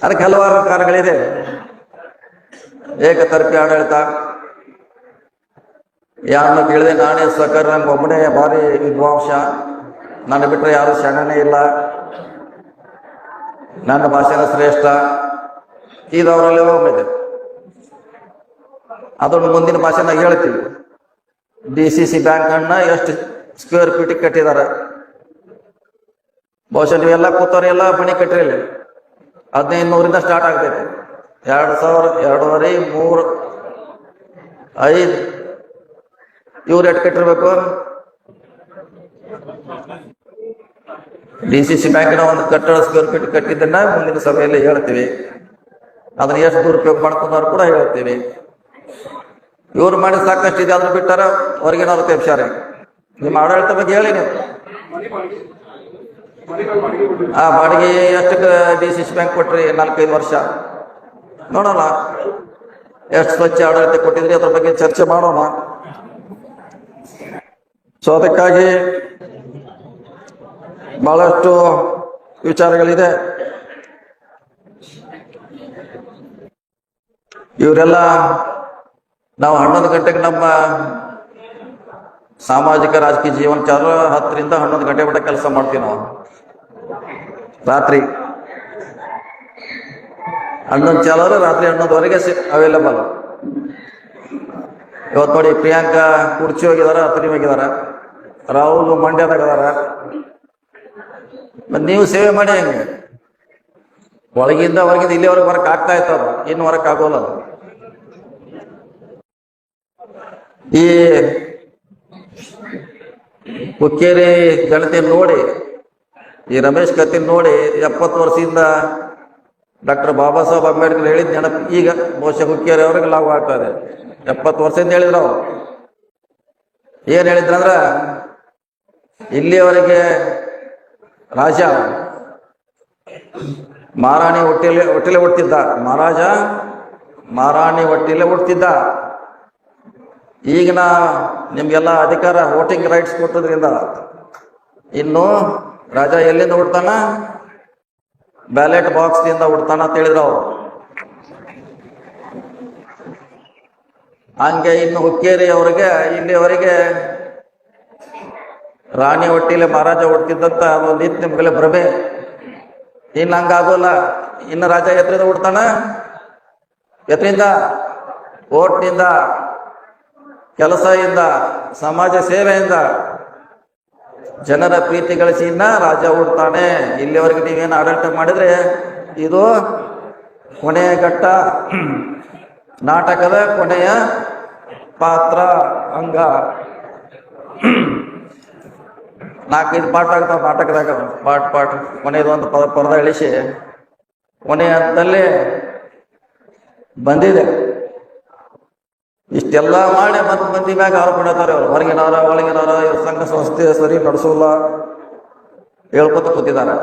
ಅದಕ್ಕೆ ಹಲವಾರು ಕಾರಣಗಳಿದೆ. ಏಕತರ್ಪಿ ಆಡಳಿತ. ಯಾರನ್ನ ಕೇಳಿದೆ ನಾನೇ ಸಕರ್ ನಂಗೆ ಒಬ್ಬನೇ ಭಾರಿ ವಿದ್ವಾಂಶ ನನ್ನ ಬಿಟ್ಟರೆ ಯಾರು ಶರಣನೇ ಇಲ್ಲ. ನನ್ನ ಭಾಷೆನ ಶ್ರೇಷ್ಠ. ಇದು ಅವರಲ್ಲಿ ಹೋಗಿದೆ ಅದನ್ನು ಮುಂದಿನ ಭಾಷೆನಾಗ ಹೇಳ್ತೀವಿ ಡಿ ಸಿ ಸಿ ಬ್ಯಾಂಕ್ ಅನ್ನ ಎಷ್ಟು ಸ್ಕ್ವೇರ್ ಫೀಟ್ ಕಟ್ಟಿದ್ದಾರೆ ಬಹುಶಃ ನೀವೆಲ್ಲ ಕೂತವ್ರೆ ಎಲ್ಲ ಮನೆ ಕಟ್ಟಿರಲಿ. ಹದಿನೈದು ನೂರಿಂದ ಸ್ಟಾರ್ಟ್ ಆಗ್ತೈತೆ. ಎರಡು ಸಾವಿರ, ಎರಡೂವರೆ, ಮೂರು, ಐದು. ಇವ್ರು ಎಷ್ಟು ಕಟ್ಟಿರ್ಬೇಕು? ಡಿ ಸಿ ಸಿ ಬ್ಯಾಂಕಿನ ಒಂದು ಕಟ್ಟಡ ಸ್ಕ್ವೇರ್ ಫೀಟ್ ಕಟ್ಟಿದ್ದನ್ನ ಮುಂದಿನ ಸಭೆಯಲ್ಲಿ ಹೇಳ್ತೀವಿ. ಅದನ್ನ ಎಷ್ಟು ದುರುಪಯೋಗ ಮಾಡ್ಕೊಂಡವ್ರು ಕೂಡ ಹೇಳ್ತೀವಿ. ಇವ್ರು ಮಾಡಿ ಸಾಕಷ್ಟು ಇದೆ ಅದ್ರ ಬಿಟ್ಟಾರ ಹೊರಗೇನಾದ್ರು ತೆಪ್ಸಾರೆ ನಿಮ್ಮ ಆಡಳಿತ ಬಗ್ಗೆ ಹೇಳಿ ನೀವು. ಆ, ಬಾಡಿಗೆ ಎಷ್ಟು ಡಿ ಸಿ ಸಿ ಬ್ಯಾಂಕ್ ಕೊಟ್ರಿ? ನಾಲ್ಕೈದು ವರ್ಷ. ನೋಡೋಣ. ಎಷ್ಟು ಸ್ವಚ್ಛ ಆಡಳಿತ ಕೊಟ್ಟಿದ್ರಿ? ಅದ್ರ ಬಗ್ಗೆ ಚರ್ಚೆ ಮಾಡೋಣ. ಸೊ, ಅದಕ್ಕಾಗಿ ಬಹಳಷ್ಟು ವಿಚಾರಗಳಿದೆ. ಇವರೆಲ್ಲ ನಾವು ಹನ್ನೊಂದು ಗಂಟೆಗೆ ನಮ್ಮ ಸಾಮಾಜಿಕ ರಾಜಕೀಯ ಜೀವನ ಚಾರ ಹತ್ತರಿಂದ ಹನ್ನೊಂದು ಗಂಟೆ ಮಟ್ಟ ಕೆಲಸ ಮಾಡ್ತೀವಿ ನಾವು. ರಾತ್ರಿ. ಹನ್ನೊಂದು ಚಾಲರು ರಾತ್ರಿ ಹನ್ನೊಂದುವರೆಗೆ ಅವೈಲೇಬಲ್ ಇವತ್ತು ನೋಡಿ ಪ್ರಿಯಾಂಕಾ ಕುರ್ಚಿ ಹೋಗಿದಾರ ಹತ್ತಿರ ಹೋಗಿದಾರ, ರಾಹುಲ್ ಮಂಡ್ಯದಾಗ ಅದಾರ. ಮತ್ ನೀವು ಸೇವೆ ಮಾಡಿ ಹೆಂಗೆ? ಒಳಗಿಂದ ಹೊರಗಿಂದ ಇಲ್ಲಿವರೆಗೆ ಬರಕ್ ಆಗ್ತಾ ಅದು. ಇನ್ನು ಹೊರಕ್ ಆಗೋಲ್ಲ. ಈ ಹುಕ್ಕೇರಿ ಗಣತಿ ನೋಡಿ, ಈ ರಮೇಶ್ ಕತ್ತಿ ನೋಡಿ ಎಪ್ಪತ್ತು ವರ್ಷದಿಂದ ಡಾಕ್ಟರ್ ಬಾಬಾ ಸಾಹೇಬ್ ಅಂಬೇಡ್ಕರ್ ಹೇಳಿದ ನೆನಪು. ಈಗ ಬಹುಶಃ ಹುಕ್ಕೇರಿ ಅವ್ರಿಗೆ ಲಾಭ ಇದೆ. ಎಪ್ಪತ್ತು ವರ್ಷದಿಂದ ಹೇಳಿದ್ರು ಅವ್ರು. ಏನ್ ಹೇಳಿದ್ರಂದ್ರ ಇಲ್ಲಿಯವರೆಗೆ ರಾಜ ಮಹಾರಾಣಿ ಹೊಟ್ಟೆಲೆ ಹೊಟ್ಟೆಲೆ ಹೊಡ್ತಿದ್ದ. ಮಹಾರಾಜ ಮಹಾರಾಣಿ ಹೊಟ್ಟೆಲೆ ಹೊಡ್ತಿದ್ದ. ಈಗಿನ ನಿಮ್ಗೆಲ್ಲ ಅಧಿಕಾರ ವೋಟಿಂಗ್ ರೈಟ್ಸ್ ಕೊಟ್ಟದ್ರಿಂದ ಇನ್ನು ರಾಜ ಎಲ್ಲಿಂದ ಹುಡ್ತಾನ? ಬ್ಯಾಲೆಟ್ ಬಾಕ್ಸ್ ದಿಂದ ಹುಡ್ತಾನ ಅಂತ ಹೇಳಿದ್ರು ಅವ್ರು. ಹಂಗೆ ಇನ್ನು ಹುಕ್ಕೇರಿ ಅವರಿಗೆ ಇಲ್ಲಿಯವರೆಗೆ ರಾಣಿ ಹೊಟ್ಟಿಲೆ ಮಹಾರಾಜ ಹುಡ್ತಿದ್ದಂತ ಅದೊಂದು ಇತ್ತು ನಿಮ್ಗೆಲ್ಲ ಭ್ರಮೆ. ಇನ್ನು ಹಂಗಾಗೋಲ್ಲ. ಇನ್ನು ರಾಜ ಎತ್ತರಿಂದ ಹುಡ್ತಾನ ಎತ್ತರಿಂದ ಓಟ್ನಿಂದ ಇಂದ ಸಮಾಜ ಸೇವೆಯಿಂದ ಜನರ ಪ್ರೀತಿ ಗಳಿಸಿನ ರಾಜ ಹುಡ್ತಾನೆ ಇಲ್ಲಿವರೆಗೆ ನೀವೇನು ಆಡಳಿತ ಮಾಡಿದ್ರೆ ಇದು ಕೊನೆಯ ಘಟ್ಟ. ನಾಟಕದ ಕೊನೆಯ ಪಾತ್ರ ಅಂಗ. ನಾಲ್ಕೈದು ಪಾಠ ಆಗ್ತಾವ ನಾಟಕದಾಗ. ಪಾಠ ಪಾಠ. ಕೊನೆಯದು ಒಂದು ಪದ ಪರದ ಇಳಿಸಿ ಕೊನೆಯ ಹಂತದಲ್ಲಿ ಬಂದಿದೆ. ಇಷ್ಟೆಲ್ಲ ಮಾಡಿ ಮತ್ತೆ ಮಂದಿ ಮ್ಯಾಗ ಆರೋಪ ಮಾಡ್ತಾರೆ ಅವ್ರು. ಹೊರಗಿನವರ, ಒಳಗಿನವರ, ಇವ್ರ ಸಂಘ ಸಂಸ್ಥೆ ಸರಿ ನಡೆಸೋಲ್ಲ. ಹೇಳ್ಕೊತ ಕೂತಿದ್ದಾರೆ.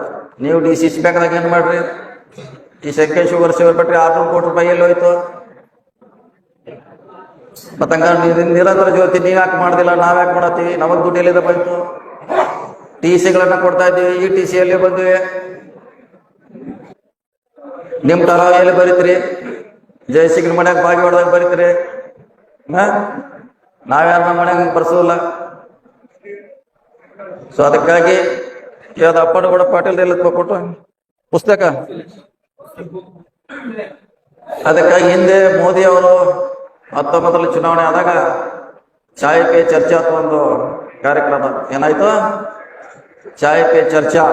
ನೀವು ಡಿ ಸಿ ಸಿ ಬ್ಯಾಂಕ್ದಾಗ ಏನ್ ಮಾಡ್ರಿ? ಈ ಸಂಖ್ಯೆ ಶುಗರ್ ಶುಗರ್ ಬಿಟ್ರಿ ಆರ್ನೂರು ಕೋಟಿ ರೂಪಾಯಿ ಎಲ್ಲಿ ಹೋಯ್ತು? ಮತ್ತಂಗ ನಿರಂತರ ಜ್ಯೋತಿ, ನೀವ್ ಯಾಕೆ ಮಾಡ್ದಿಲ್ಲ? ನಾವ್ ಯಾಕೆ ಮಾಡತ್ತೀವಿ? ನಮಗ್ ದುಡ್ಡು ಎಲ್ಲಿದೆ ಬಂತು? ಟಿ ಸಿಗಳನ್ನ ಕೊಡ್ತಾ ಇದ್ದೀವಿ, ಈ ಟಿ ಸಿ ಎಲ್ಲಿ ಬಂದಿವೆ. ನಿಮ್ ಠರಾವ್ ಎಲ್ಲಿ ಬರೀತೀರಿ ಜಯಸಿಂಗ್ರ ಮನ್ಯಾಗ ಬಾಗಿ ಹೊಡೆದಾಗ ಬರೀತ್ರಿ ನಾವ್ಯಾರ ನಮ್ಮ ಮನ್ಯಾಗ ಬರ್ಸೋಲ್ಲ. ಸೊ ಅದಕ್ಕಾಗಿ ಯಾವ್ದು ಕೂಡ ಪಾಟೀಲ್ ಎಲ್ಲ ಕೊಟ್ಟು ಪುಸ್ತಕ? ಅದಕ್ಕಾಗಿ ಹಿಂದೆ ಮೋದಿ ಅವರು ಹತ್ತೊಂಬತ್ತರಲ್ಲಿ ಚುನಾವಣೆ ಆದಾಗ ಚಾಯಕ್ಕೆ ಚರ್ಚಾ ಅಂತ ಒಂದು ಕಾರ್ಯಕ್ರಮ ಏನಾಯ್ತು? ಚಾಯ್ ಪೇ ಚರ್ಚಾ.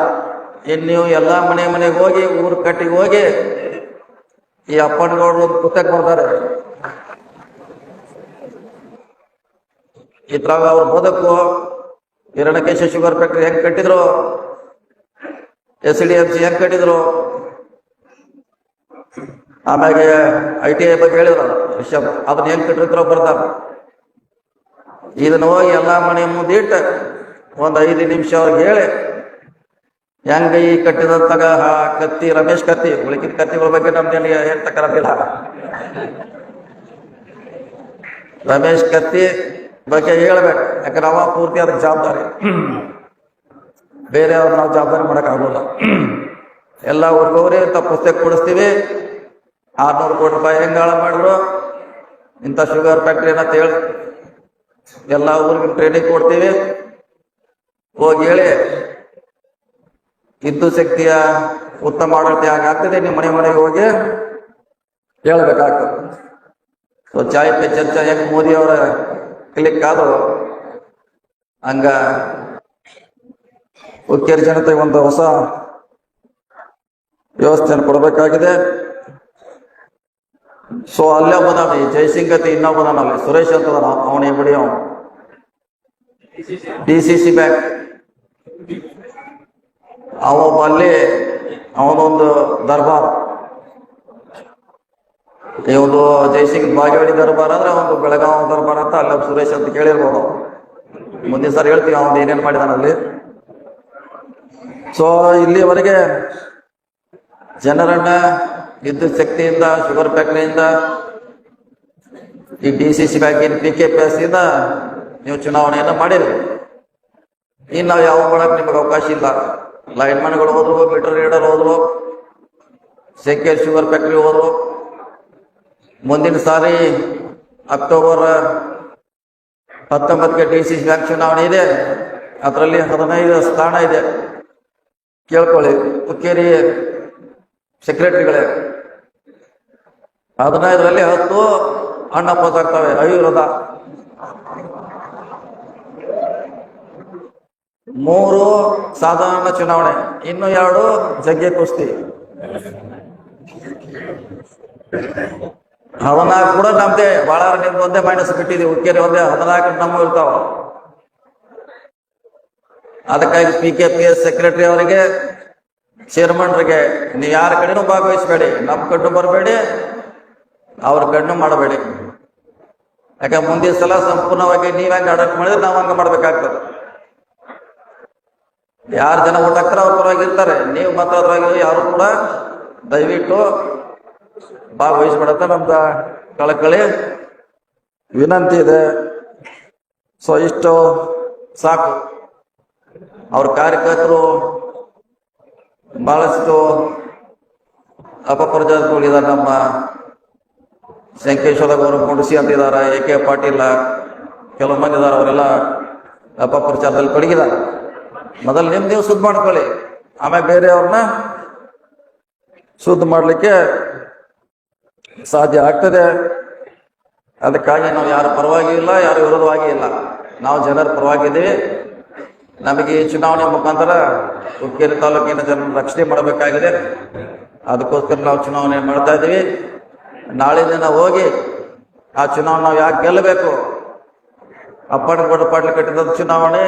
ಇನ್ನು ನೀವು ಎಲ್ಲಾ ಮನೆ ಮನೆಗೆ ಹೋಗಿ, ಊರ್ ಕಟ್ಟಿಗೆ ಹೋಗಿ, ಈ ಅಪ್ಪನಗೌಡರು ಒಂದು ಪುಸ್ತಕ ಬರ್ತಾರೆ ಇದ್ರಾಗ ಅವ್ರ ಬದುಕು ಹಿರಣಕೇಶ ಶುಗರ್ ಫ್ಯಾಕ್ಟ್ರಿ ಹೆಂಗ್ ಕಟ್ಟಿದ್ರು? ಎಸ್ ಡಿ ಎಫ್ ಸಿ ಹೆಂಗ್ ಕಟ್ಟಿದ್ರು? ಆಮ್ಯಾಗೆ ಐ ಟಿ ಐ ಬಗ್ಗೆ ಹೇಳಿದ್ರು ವಿಷಯ ಅದನ್ನ ಹೆಂಗ್ ಕಟ್ಟಿದ್ರು ಬರ್ತಾರ. ಇದನ್ನ ಹೋಗಿ ಎಲ್ಲಾ ಮನೆ ಮುಂದೆ ಇಟ್ಟು ಒಂದ್ ಐದು ನಿಮಿಷ ಅವ್ರಿಗೆ ಹೇಳಿ. ಹೆಂಗ ಈ ಕಟ್ಟಿದಂತಾಗ ಕತ್ತಿ, ರಮೇಶ್ ಕತ್ತಿ. ಉಳಿಕಿದ ಕತ್ತಿಗಳ ಬಗ್ಗೆ ನಮ್ದೇನು ಹೇಳ್ತಕ್ಕಂತಿಲ್ಲ ರಮೇಶ್ ಕತ್ತಿ ಬಗ್ಗೆ ಹೇಳ್ಬೇಕು. ಯಾಕಂದ್ರೆ ಅವ ಪೂರ್ತಿ ಅದಕ್ಕೆ ಜವಾಬ್ದಾರಿ. ಬೇರೆ ಅವ್ರು ನಾವು ಜವಾಬ್ದಾರಿ ಆಗೋಲ್ಲ. ಎಲ್ಲ ಊರ್ಗವ್ರಿ ಇಂಥ ಪುಸ್ತಕ ಕೊಡಿಸ್ತೀವಿ. ಆರ್ನೂರು ಕೋಟಿ ರೂಪಾಯಿ ಹೆಂಗಾಳ ಮಾಡಿದ್ರು. ಇಂಥ ಶುಗರ್ ಫ್ಯಾಕ್ಟ್ರಿ ಅಂತ ಹೇಳಿ. ಎಲ್ಲ ಊರಿಗೆ ಟ್ರೈನಿಂಗ್ ಕೊಡ್ತೀವಿ. ಹೋಗಿ ಹೇಳಿ ವಿದ್ಯುತ್ ಶಕ್ತಿಯ ಉತ್ತಮ ಆಡಳಿತ ಆಗ್ತದೆ? ನಿಮ್ಮ ಮನೆ ಮನೆಗೆ ಹೋಗಿ ಹೇಳ್ಬೇಕಾಗ್ತದೆ. ಸೊ ಚಾಯ್ ಪೇ ಚರ್ಚಾ, ಹೆಂಗ್ ಮೋದಿ ಅವರ ಕ್ಲಿಕ್ ಆದ ಹಂಗ ಹುಕ್ಕೇರಿ ಜನತೆಗೆ ಒಂದು ಹೊಸ ವ್ಯವಸ್ಥೆಯನ್ನು ಕೊಡಬೇಕಾಗಿದೆ. ಸೊ ಅಲ್ಲೇ ಒಬ್ಬದಾನ ಈ ಅಂತ ಇನ್ನೊಬ್ಬದಾನ ಅಲ್ಲಿ. ಸುರೇಶ್ ಅಂತ ಅವನೇ ಬಿಡಿ ಅವನು. ಡಿ ಸಿ ಸಿ ಬ್ಯಾಂಕ್ ಅವೊಬ್ಬ ಅಲ್ಲಿ ಅವನೊಂದು ದರ್ಬಾರ್. ಈ ಜೈಸಿಂಗ್ ಬಾಗೇವಾಡಿ ದರ್ಬಾರ್ ಅಂದ್ರೆ ಒಂದು ಬೆಳಗಾವ್ ದರ್ಬಾರ್ ಅಂತ ಅಲ್ಲಿ ಸುರೇಶ್ ಅಂತ ಕೇಳಿರ್ಬೋದು. ಮುಂದಿನ ಸರಿ ಹೇಳ್ತೀವಿ ಅವನು ಏನೇನ್ ಮಾಡಿದಾನ ಅಲ್ಲಿ. ಸೊ ಇಲ್ಲಿವರೆಗೆ ಜನರನ್ನ ವಿದ್ಯುತ್ ಶಕ್ತಿಯಿಂದ ಶುಗರ್ ಫ್ಯಾಕ್ಟರಿಯಿಂದ ಈ ಡಿ ಸಿ ಸಿ ಬ್ಯಾಂಕಿನ ಪಿ ಕೆ ಪಿ ಎಸ್ ಇಂದ ನೀವು ಚುನಾವಣೆಯನ್ನು ಮಾಡಿರಿ. ಇನ್ನು ನಾವು ಯಾವ ಮಾಡಕ್ ನಿಮಗೆ ಅವಕಾಶ ಇಲ್ಲ. ಲೈನ್ ಮ್ಯಾನ್ಗಳು ಹೋದ್ರು ಮೀಟರ್ ರೀಡರ್ ಹೋದ್ರು ಸೆಕ್ಯೂರ್ ಶುಗರ್ ಫ್ಯಾಕ್ಟ್ರಿ ಹೋದ್ರು. ಮುಂದಿನ ಸಾರಿ ಅಕ್ಟೋಬರ್ ಹತ್ತೊಂಬತ್ತಕ್ಕೆ ಡಿ ಸಿ ಬ್ಯಾಂಕ್ ಚುನಾವಣೆ ಇದೆ. ಅದರಲ್ಲಿ ಹದಿನೈದು ಸ್ಥಾನ ಇದೆ. ಕೇಳ್ಕೊಳ್ಳಿ ಹುಕ್ಕೇರಿ ಸೆಕ್ರೆಟರಿಗಳೇ ಹದಿನೈದರಲ್ಲಿ ಹತ್ತು ಹಣ ಆಗ್ತವೆ ಅವಿರೋಧ. ಮೂರು ಸಾಧಾರಣ ಚುನಾವಣೆ, ಇನ್ನು ಎರಡು ಜಗ್ಗೆ ಕುಸ್ತಿ. ಹದಿನಾಲ್ಕು ಕೂಡ ನಮ್ದೆ ಬಹಳ ನಿಮ್ದು ಒಂದೇ ಮೈನಸ್ ಬಿಟ್ಟಿದೆ ಹುಕ್ಕೇರಿ ಒಂದೇ ಹದಿನಾಲ್ಕು ನಮ್ಮ ಇರ್ತಾವ. ಅದಕ್ಕಾಗಿ P K P S secretary ಅವರಿಗೆ ಚೇರ್ಮನ್ರಿಗೆ ನೀವು ಯಾರ ಕಡೆನೂ ಭಾಗವಹಿಸಬೇಡಿ ನಮ್ಮ ಕಣ್ಣು ಬರಬೇಡಿ, ಅವ್ರ ಕಣ್ಣು ಮಾಡಬೇಡಿ. ಯಾಕೆ ಮುಂದಿನ ಸಲ ಸಂಪೂರ್ಣವಾಗಿ ನೀವ್ ಹೆಂಗೆ ಅಡಕ್ ಮಾಡಿದ್ರೆ ನಾವು ಹಂಗ ಮಾಡ್ಬೇಕಾಗ್ತದೆ. ಯಾರು ಜನ ಓಟ್ ಹಾಕ್ತಾರ ಅವ್ರ ಪರವಾಗಿ ಇರ್ತಾರೆ? ನೀವು ಮಾತ್ರ ಅದ್ರಾಗಿ ಯಾರು ಕೂಡ ದಯವಿಟ್ಟು ಭಾಗವಹಿಸ್ಬಿಡತ್ತ ನಮ್ದ ಕಳಕಳಿ. ವಿನಂತಿ ಇದೆ. ಸೊ ಇಷ್ಟು ಸಾಕು. ಅವ್ರ ಕಾರ್ಯಕರ್ತರು ಬಹಳಷ್ಟು ಅಪಪ್ರಜಾತಿಗಳಿದ್ದಾರೆ. ನಮ್ಮ ಶಂಕೇಶ್ವರ ಗೌರವ ಕುಂಡಸಿ ಅಂತ ಇದಾರೆ ಎ ಕೆ ಪಾಟೀಲ, ಕೆಲವು ಮಂದಿ ಇದ್ದಾರೆ ಅವರೆಲ್ಲ ಅಪಪ್ರಚಾರದಲ್ಲಿ ತೊಡಗಿದ್ದಾರೆ. ಮೊದಲು ನಿಮ್ ನೀವು ಸುದ್ದಿ ಮಾಡ್ಕೊಳ್ಳಿ. ಆಮೇಲೆ ಬೇರೆಯವ್ರನ್ನ ಶುದ್ಧ ಮಾಡ್ಲಿಕ್ಕೆ ಸಾಧ್ಯ ಆಗ್ತದೆ. ಅದಕ್ಕಾಗಿ ನಾವು ಯಾರ ಪರವಾಗಿ ಇಲ್ಲ, ಯಾರ ವಿರೋಧವಾಗಿ ಇಲ್ಲ. ನಾವು ಜನರ ಪರವಾಗಿ ಪರವಾಗಿದ್ದೀವಿ. ನಮಗೆ ಈ ಚುನಾವಣೆ ಮುಖಾಂತರ ಉಕ್ಕೇರಿ ತಾಲೂಕಿನ ಜನರ ರಕ್ಷಣೆ ಮಾಡಬೇಕಾಗಿದೆ. ಅದಕ್ಕೋಸ್ಕರ ನಾವು ಚುನಾವಣೆ ಮಾಡ್ತಾ ಇದ್ದೀವಿ. ನಾಳೆ ದಿನ ಹೋಗಿ ಆ ಚುನಾವಣೆ ನಾವು ಯಾಕೆ ಗೆಲ್ಲಬೇಕು? ಅಪ್ಪಣಗೌಡ ಪಾಟೀಲ್ ಕಟ್ಟಿದ ಚುನಾವಣೆ.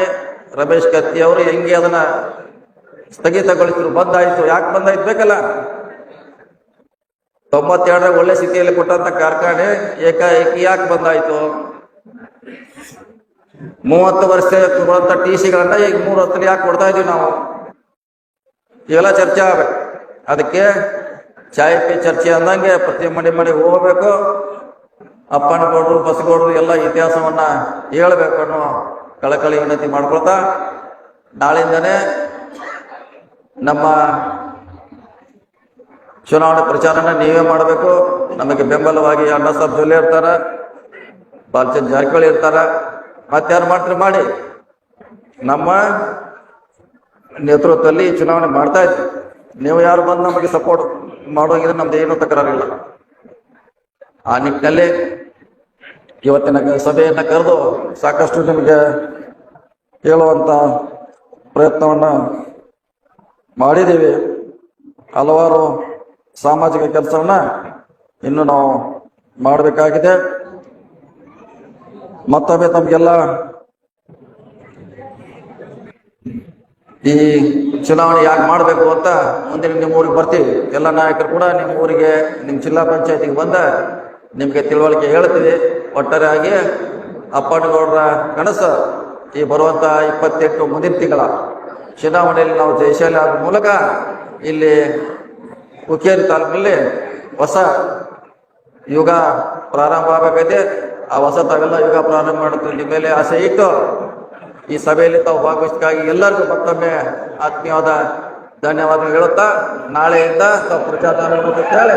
ರಮೇಶ್ ಕತ್ತಿ ಅವರು ಹೆಂಗೆ ಅದನ್ನ ಸ್ಥಗಿತಗೊಳಿಸಿದ್ರು? ಬಂದಾಯ್ತು. ಯಾಕೆ ಬಂದಾಯ್ತು ಬೇಕಲ್ಲ? ತೊಂಬತ್ತೆರಡರ ಒಳ್ಳೆ ಸ್ಥಿತಿಯಲ್ಲಿ ಕೊಟ್ಟಂತ ಕಾರ್ಖಾನೆ ಏಕಾಏಕಿ ಯಾಕೆ ಬಂದಾಯ್ತು? ಮೂವತ್ತು ವರ್ಷ ಬರುವಂತ ಟಿ ಸಿಗಳನ್ನ ಈಗ ಮೂರು ಹೊತ್ತಲ್ಲಿ ಯಾಕೆ ಕೊಡ್ತಾ ಇದೀವಿ ನಾವು? ಇವೆಲ್ಲ ಚರ್ಚೆ ಆಗ್ಬೇಕು. ಅದಕ್ಕೆ ಚಾಯ್ ಪಿ ಚರ್ಚೆ ಅಂದಂಗೆ ಪ್ರತಿ ಮನೆ ಮನೆಗೆ ಹೋಗ್ಬೇಕು. ಅಪ್ಪನಗೌಡರು, ಬಸಗೌಡರು ಎಲ್ಲ ಇತಿಹಾಸವನ್ನ ಹೇಳ್ಬೇಕು ಅನ್ನೋ ಕಳಕಳಿ ವಿನಂತಿ ಮಾಡ್ಕೊಳ್ತಾ, ನಾಳಿಂದನೇ ನಮ್ಮ ಚುನಾವಣೆ ಪ್ರಚಾರನ ನೀವೇ ಮಾಡಬೇಕು. ನಮಗೆ ಬೆಂಬಲವಾಗಿ ಅಣ್ಣ ಸಾಬ್ ಜೊಲ್ಲೆ ಇರ್ತಾರ ಬಾಲಚಂದ್ ಜಾರಕಿಹೊಳಿ ಇರ್ತಾರ. ಮತ್ತಾರು ಮಾಡ್ತಾರೆ ಮಾಡಿ? ನಮ್ಮ ನೇತೃತ್ವದಲ್ಲಿ ಚುನಾವಣೆ ಮಾಡ್ತಾ ಇದ್ವಿ. ನೀವು ಯಾರು ಬಂದು ನಮಗೆ ಸಪೋರ್ಟ್ ಮಾಡೋಂಗಿದ್ರೆ ನಮ್ದು ಏನೂ ತಕರಾರಿಲ್ಲ. ಆ ನಿಟ್ಟಿನಲ್ಲಿ ಇವತ್ತಿನ ಸಭೆಯನ್ನು ಕರೆದು ಸಾಕಷ್ಟು ನಿಮಗೆ ಹೇಳುವಂತ ಪ್ರಯತ್ನವನ್ನು ಮಾಡಿದ್ದೀವಿ. ಹಲವಾರು ಸಾಮಾಜಿಕ ಕೆಲಸವನ್ನ ಇನ್ನು ನಾವು ಮಾಡಬೇಕಾಗಿದೆ. ಮತ್ತೊಮ್ಮೆ ತಮಗೆಲ್ಲ ಈ ಚುನಾವಣೆ ಯಾಕೆ ಮಾಡಬೇಕು ಅಂತ ಮುಂದಿನ ನಿಮ್ಮ ಊರಿಗೆ ಬರ್ತೀವಿ. ಎಲ್ಲ ನಾಯಕರು ಕೂಡ ನಿಮ್ಮ ಊರಿಗೆ, ನಿಮ್ಮ ಜಿಲ್ಲಾ ಪಂಚಾಯತಿಗೆ ಬಂದ ನಿಮಗೆ ತಿಳುವಳಿಕೆ ಹೇಳ್ತೀವಿ ಒಟ್ಟಾರೆಯಾಗಿ ಅಪ್ಪನಗೌಡರ ಕನಸು ಈ ಬರುವಂತ ಇಪ್ಪತ್ತೆಂಟು ಮುಂದಿನ ತಿಂಗಳ ಚುನಾವಣೆಯಲ್ಲಿ ನಾವು ಜಯಶಾಲಿ ಆದ ಮೂಲಕ ಇಲ್ಲಿ ಹುಕ್ಕೇರಿ ತಾಲೂಕಿನಲ್ಲಿ ಹೊಸ ಯುಗ ಪ್ರಾರಂಭ ಆಗಬೇಕೈತೆ. ಆ ಹೊಸ ತಾವೆಲ್ಲ ಯುಗ ಪ್ರಾರಂಭ ಮಾಡುತ್ತೆ ನಿಮ್ಮ ಮೇಲೆ ಆಸೆ ಇಟ್ಟು ಈ ಸಭೆಯಲ್ಲಿ ತಾವು ಭಾಗವಹಿಸಕ್ಕಾಗಿ ಎಲ್ಲರಿಗೂ ಮತ್ತೊಮ್ಮೆ ಆತ್ಮೀಯವಾದ ಧನ್ಯವಾದಗಳು ಹೇಳುತ್ತಾ ನಾಳೆಯಿಂದ ತಾವು ಪ್ರಚಾರ